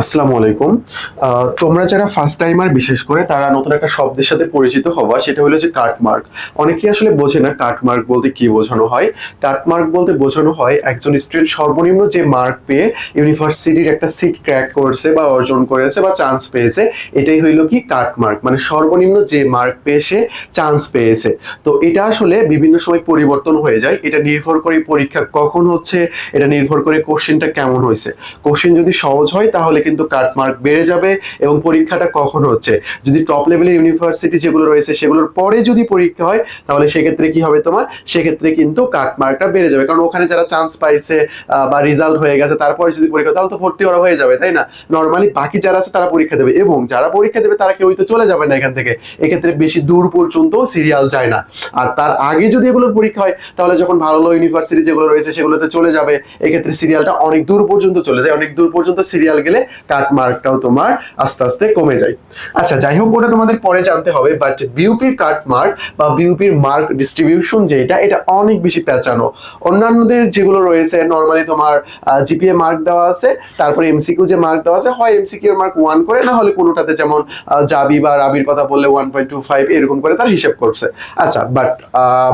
আসসালামু আলাইকুম। তোমরা যারা ফার্স্ট টাইমার বিশেষ করে তারা নতুন একটা শব্দের সাথে পরিচিত হবা, সেটা হলো যে কাটমার্ক অনেকেই আসলে বোঝে না কাটমার্ক বলতে কি বোঝানো হয়। কাটমার্ক বলতে বোঝানো হয় একজন স্টুডেন্ট সর্বনিম্ন যে মার্ক পেয়ে ইউনিভার্সিটির একটা সিট ক্র্যাক করেছে বা অর্জন করেছে বা চান্স পেয়েছে, এটাই হইল কি কাটমার্ক মানে সর্বনিম্ন যে মার্ক পেয়ে সে চান্স পেয়েছে। তো এটা আসলে বিভিন্ন সময় পরিবর্তন হয়ে যায়। এটা নির্ভর করে পরীক্ষা কখন হচ্ছে, এটা নির্ভর করে কোশ্চেনটা কেমন হয়েছে। কোশ্চেন যদি সহজ হয়, তাহলে কিন্তু কাট মার্ক বেড়ে যাবে এবং পরীক্ষাটা কখন হচ্ছে? যদি টপ লেভেলের ইউনিভার্সিটি যেগুলো রয়েছে সেগুলোর পরে যদি পরীক্ষা হয়, তাহলে সেক্ষেত্রে কি হবে তোমার? সেক্ষেত্রে কিন্তু কাট মার্কটা বেড়ে যাবে। কারণ ওখানে যারা চান্স পাইছে বা রেজাল্ট হয়ে গেছে, তারপরে যদি পরীক্ষা তাহলে তো ভর্তি ওরা হয়ে যাবে, তাই না? নর্মালি বাকি যারা আছে তারা পরীক্ষা দেবে এবং যারা পরীক্ষা দেবে তারা কেউই তো চলে যাবে না এখান থেকে। এক্ষেত্রে বেশি দূর পর্যন্ত সিরিয়াল যায় না। আর তার আগে যদি এগুলোর পরীক্ষা হয়, তাহলে যখন ভালো ভালো ইউনিভার্সিটি যেগুলো রয়েছে সেগুলোতে চলে যাবে, এক্ষেত্রে সিরিয়ালটা অনেক দূর পর্যন্ত চলে যায়। অনেক দূর পর্যন্ত সিরিয়াল গেলে কাট মার্কটাও তোমার আস্তে আস্তে কমে যায়। আচ্ছা যাই হোক, ওটা তোমাদের পরে জানতে হবে বাট বিউপির কাট মার্ক বা বিউপির মার্ক ডিস্ট্রিবিউশন যেটা, এটা অনেক বেশি পেঁচানো। অন্যান্যদের যেগুলো রয়েছে নর্মালি তোমার জিপিএ মার্ক দেওয়া আছে, তারপরে এমসিকিউ যে মার্ক দেওয়া আছে, হয় এমসিকিউ মার্ক ওয়ান করে, না হলে কোনোটাতে যেমন জাবি বা রাবির কথা বললে ওয়ান পয়েন্ট টু ফাইভ এরকম করে তার হিসেব করছে। আচ্ছা বাট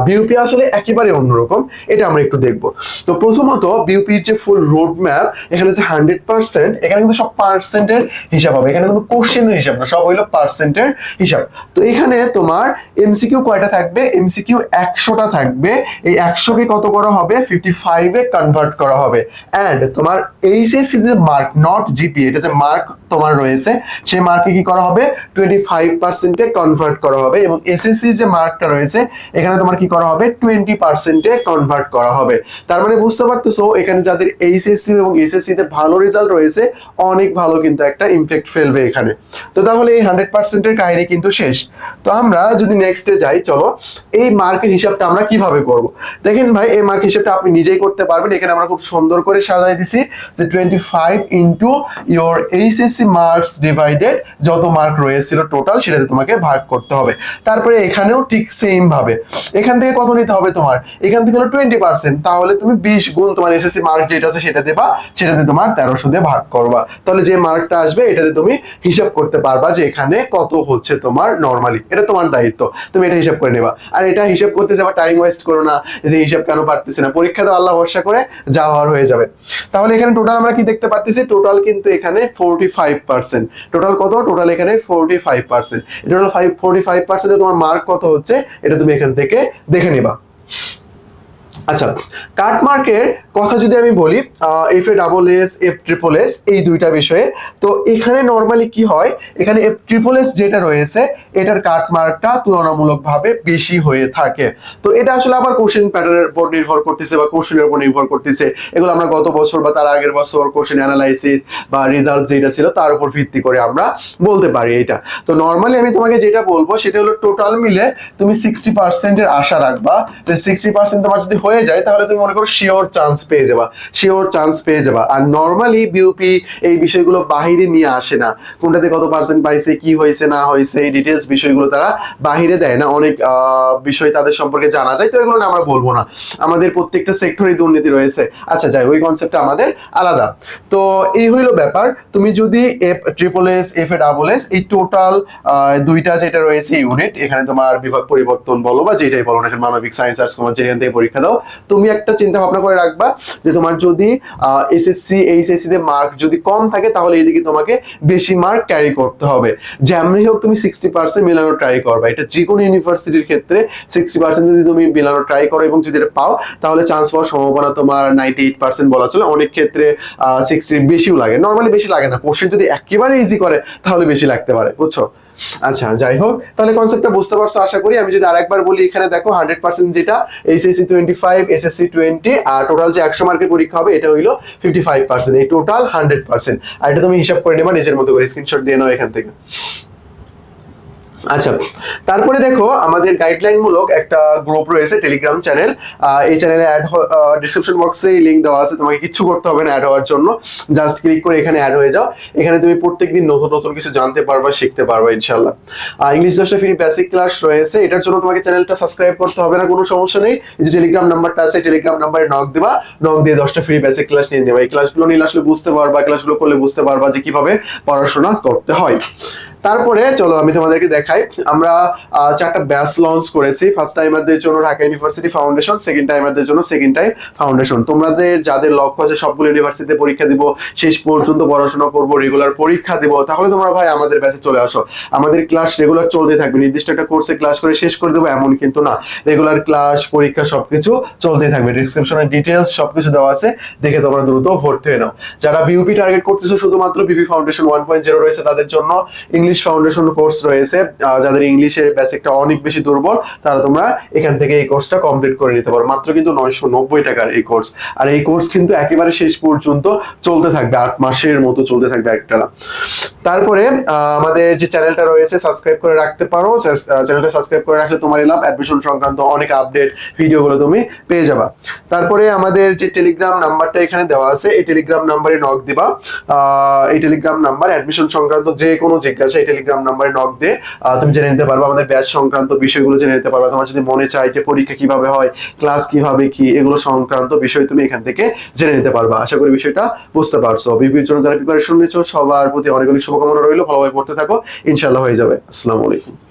বিউপি আসলে একেবারে অন্যরকম, এটা আমরা একটু দেখব। তো প্রথমত বিউপির যে ফুল রোড ম্যাপ এখানে যে হান্ড্রেড পার্সেন্ট এখানে কিন্তু সব পার্সেন্টের হিসাব হবে। এখানে কোনো কোশ্চেনের হিসাব না, সব হইল পার্সেন্টের হিসাব। তো এখানে তোমার এমসিকিউ কয়টা থাকবে? এমসিকিউ একশোটা থাকবে। এই একশোকে কত করা হবে? ফিফটি ফাইভে কনভার্ট করা হবে। অ্যান্ড তোমার এইচএসসি যে মার্ক নট জিপি এটা যে মার্ক তোমার রয়েছে, সেই মার্কে কি করা হবে? টোয়েন্টি ফাইভ পার্সেন্টে কনভার্ট করা হবে এবং এসএসসি যে মার্কটা রয়েছে, এখানে তোমার কি করা হবে? টোয়েন্টি পার্সেন্টে কনভার্ট করা হবে। তার মানে বুঝতে পারতেছো, এখানে যাদের এইচএসসি এবং এসএসসি তে ভালো রেজাল্ট রয়েছে, অনেক ভালো কিন্তু একটা ইমপ্যাক্ট ফেলবে এখানে। তো তাহলে এই হান্ড্রেড পার্সেন্টের কাহিনী কিন্তু শেষ। তো আমরা যদি নেক্সটে যাই, চলো, এই মার্কের হিসাবটা আমরা কীভাবে করব? দেখেন ভাই, এই মার্ক হিসাবটা আপনি নিজেই করতে পারবেন। এখানে আমরা খুব সুন্দর করে সাজাই দিছি যে twenty five into your HSC marks divided যত মার্ক রয়েছিল টোটাল সেটাতে তোমাকে ভাগ করতে হবে। তারপরে এখানেও ঠিক সেম ভাবে। এখান থেকে কত নিতে হবে তোমার? এখান থেকে হলো টোয়েন্টি পার্সেন্ট তাহলে তুমি বিশ গুণ তোমার এসএসসি মার্ক যেটা আছে সেটা দেবা সেটাতে তোমার তেরোশো দিয়ে ভাগ করবা। তাহলে যে মার্কটা আসবে এটাতে তুমি হিসাব করতে পারবা যে এখানে কত হচ্ছে তোমার নর্মালি এটা তোমার দায়িত্ব। তুমি এটা হিসাব করে নেবা। আর এটা হিসাব করতে যাবা টাইম ওয়েস্ট করো না, যে হিসাব কেন পারতেছি না। পরীক্ষা তো আল্লাহ ভরসা করে যা হওয়ার হয়ে যাবে। তাহলে এখানে টোটাল আমরা কি দেখতে পারতেছি? টোটাল কিন্তু এখানে ফোরটি ফাইভ পার্সেন্ট টোটাল কত? টোটাল এখানে forty five percent total five forty five পার্সেন্টে তোমার মার্ক কত হচ্ছে? এটা তুমি এখান থেকে দেখে নিবা। আচ্ছা কাট মার্কের কথা যদি আমি বলি F A double S F triple S এই দুইটা বিষয়ে, তো এখানে নর্মালি কি হয়, এখানে এফ ট্রিপল এস যেটা রয়েছে, এটার কাট মার্কটা তুলনামূলকভাবে বেশি হয়ে থাকে। তো এটা আসলে আবার কোশ্চেন প্যাটার্নের উপর নির্ভর করতেছে বা কোশ্চেনের উপর নির্ভর করতেছে। এগুলো আমরা গত বছর বা তার আগের বছর কোশ্চেন অ্যানালাইসিস বা রেজাল্ট যেটা ছিল, তার উপর ভিত্তি করে আমরা বলতে পারি এটা। তো নর্মালি আমি তোমাকে যেটা বলব, সেটা হলো টোটাল মিলে তুমি সিক্সটি পার্সেন্টের আশা রাখবা। যে সিক্সটি পার্সেন্ট তোমার যদি হয়ে যায়, তাহলে তুমি মনে করো শিওর চান্স পেয়ে যাবা শিওর চান্স পেয়ে যাবা। আর নর্মালি বিউপি এই বিষয়গুলো বাহিরে নিয়ে আসে না। কোনটাতে কত পার্সেন্ট পাইছে, কি হয়েছে, না হয়েছে, এই ডিটেলস বিষয়গুলো তারা বাহিরে দেয় না। অনেক বিষয় তাদের সম্পর্কে জানা যায়, তো এগুলো আমরা বলব না। আমাদের প্রত্যেকটা সেক্টরে দুর্নীতি রয়েছে। আচ্ছা যাই ওই কনসেপ্টটা আমাদের আলাদা। তো এই হইল ব্যাপার। তুমি যদি F triple S F A double S এই টোটাল দুইটা যেটা রয়েছে ইউনিট এখানে তোমার বিভাগ পরিবর্তন বলো বা যেটাই বলো না মানবিক সায়েন্স আর্টস তোমার যেখান থেকে পরীক্ষা দাও তুমি একটা চিন্তা ভাবনা করে রাখবা যে তোমার যদি এসএসসি এইচএসসি তে মার্ক যদি কম থাকে, তাহলে এইদিকে তোমাকে বেশি মার্ক ক্যারি করতে হবে। যেমনি হোক তুমি সিক্সটি পার্সেন্ট মেলানো ট্রাই করবা। এটা যে কোনো ইউনিভার্সিটির ক্ষেত্রে সিক্সটি পার্সেন্ট যদি তুমি মেলানো ট্রাই করো এবং যদি এটা পাও, তাহলে চান্স পাওয়ার সম্ভাবনা তোমার নাইনটি এইট পার্সেন্ট বলা চলে। অনেক ক্ষেত্রে সিক্সটির বেশিও লাগে। নর্মালি বেশি লাগে না। কোশ্চেন যদি একেবারে ইজি করে, তাহলে বেশি লাগতে পারে। বুঝছ? আচ্ছা যাই হোক, তাহলে কনসেপ্টটা বুঝতে পারছ, আশা করি। আমি যদি আরেকবার বলি, এখানে দেখো হান্ড্রেড পার্সেন্ট যেটা HSC twenty five SSC twenty আর টোটাল যে একশো মার্কের পরীক্ষা হবে, এটা হইল ফিফটি ফাইভ পার্সেন্ট এই টোটাল হান্ড্রেড পার্সেন্ট আর এটা তুমি হিসাব করে নেবা, নিজের মতো করে স্ক্রিনশট দিয়ে নাও এখান থেকে। আচ্ছা তারপরে দেখো আমাদের গাইডলাইন মূলক একটা গ্রুপ রয়েছে টেলিগ্রাম চ্যানেল এই চ্যানেলে অ্যাড ডিসক্রিপশন বক্সে লিংক দেওয়া আছে, তোমাকে কিচ্ছু করতে হবে না অ্যাড হওয়ার জন্য। জাস্ট ক্লিক করে এখানে অ্যাড হয়ে যাও। এখানে তুমি প্রত্যেকদিন নতুন নতুন কিছু জানতে পারবা, শিখতে পারবা ইনশাল্লাহ ইংলিশ দশটা ফ্রি বেসিক ক্লাস রয়েছে। এটার জন্য তোমাকে চ্যানেলটা সাবস্ক্রাইব করতে হবে না, কোনো সমস্যা নেই। যে টেলিগ্রাম নাম্বারটা আছে টেলিগ্রাম নাম্বারে নক দিবা। নক দিয়ে দশটা ফ্রি বেসিক ক্লাস নিয়ে নেবা। এই ক্লাসগুলো নিলে আসলে বুঝতে পারবা ক্লাসগুলো করলে বুঝতে পারবা যে কীভাবে পড়াশোনা করতে হয়। তারপরে চলো আমি তোমাদেরকে দেখাই। আমরা চারটা ব্যাচ লঞ্চ করেছি। ফার্স্ট টাইমারদের জন্য ঢাকা ইউনিভার্সিটি ফাউন্ডেশন সেকেন্ড টাইমারদের জন্য সেকেন্ড টাইম ফাউন্ডেশন তোমাদের যাদের লক্ষ্য আছে, সবগুলো ইউনিভার্সিটিতে পরীক্ষা দিব, শেষ পর্যন্ত পড়াশোনা করব রেগুলার পরীক্ষা দিব। তাহলে তোমরা ভাই আমাদের ব্যাচে চলে আসো। আমাদের ক্লাস রেগুলার চলতে থাকবে। নির্দিষ্ট একটা কোর্সে ক্লাস করে শেষ করে দেবো, এমন কিন্তু না। রেগুলার ক্লাস পরীক্ষা সবকিছু চলতেই থাকবে। ডিসক্রিপশনে ডিটেলস সবকিছু দেওয়া আছে। দেখে তোমরা দ্রুত ভর্তি হয়ে নাও। যারা বিউপি টার্গেট করতেছো, শুধুমাত্র BP foundation one point zero রয়েছে তাদের জন্য ইংলিশ ফাউন্ডেশন কোর্স রয়েছে। যাদের ইংলিশের বেসিকটা অনেক বেশি দুর্বল, তারা তোমরা এখান থেকে এই কোর্সটা কমপ্লিট করে নিতে পারো। মাত্র কিন্তু নয়শো নব্বই টাকার এই কোর্স আর এই কোর্স কিন্তু একেবারে শেষ পর্যন্ত চলতে থাকবে, আট মাসের মতো চলতে থাকবে একটা। তারপরে আমাদের যে চ্যানেলটা রয়েছে সাবস্ক্রাইব করে রাখতে পারো। চ্যানেলটা সাবস্ক্রাইব করে রাখলে তোমার লাভ অ্যাডমিশন সংক্রান্ত অনেক আপডেট ভিডিওগুলো তুমি পেয়ে যাবা। তারপরে আমাদের যে টেলিগ্রাম নাম্বারটা এখানে দেওয়া আছে এই টেলিগ্রাম নাম্বারে নক দিবা। এই টেলিগ্রাম নাম্বার অ্যাডমিশন সংক্রান্ত যে কোনো জিজ্ঞাসা এই টেলিগ্রাম নাম্বারে নক আহ, তুমি জেনে নিতে পারবে আমাদের ব্যাচ সংক্রান্ত বিষয়গুলো জেনে নিতে পারবে। তোমার যদি মনে চায় যে পরীক্ষা কীভাবে হয় ক্লাস কীভাবে কি এগুলো সংক্রান্ত বিষয় তুমি এখান থেকে জেনে নিতে পারবে। আশা করি বিষয়টা বুঝতে পারছ। বিপির জন্য যারা প্রিপারেশন নিচ্ছ সবার প্রতি অনেক অনেক শুভকামনা রইল ভালোভাবে পড়তে থাকো। ইনশাল্লাহ হয়ে যাবে। আসসালামু আলাইকুম।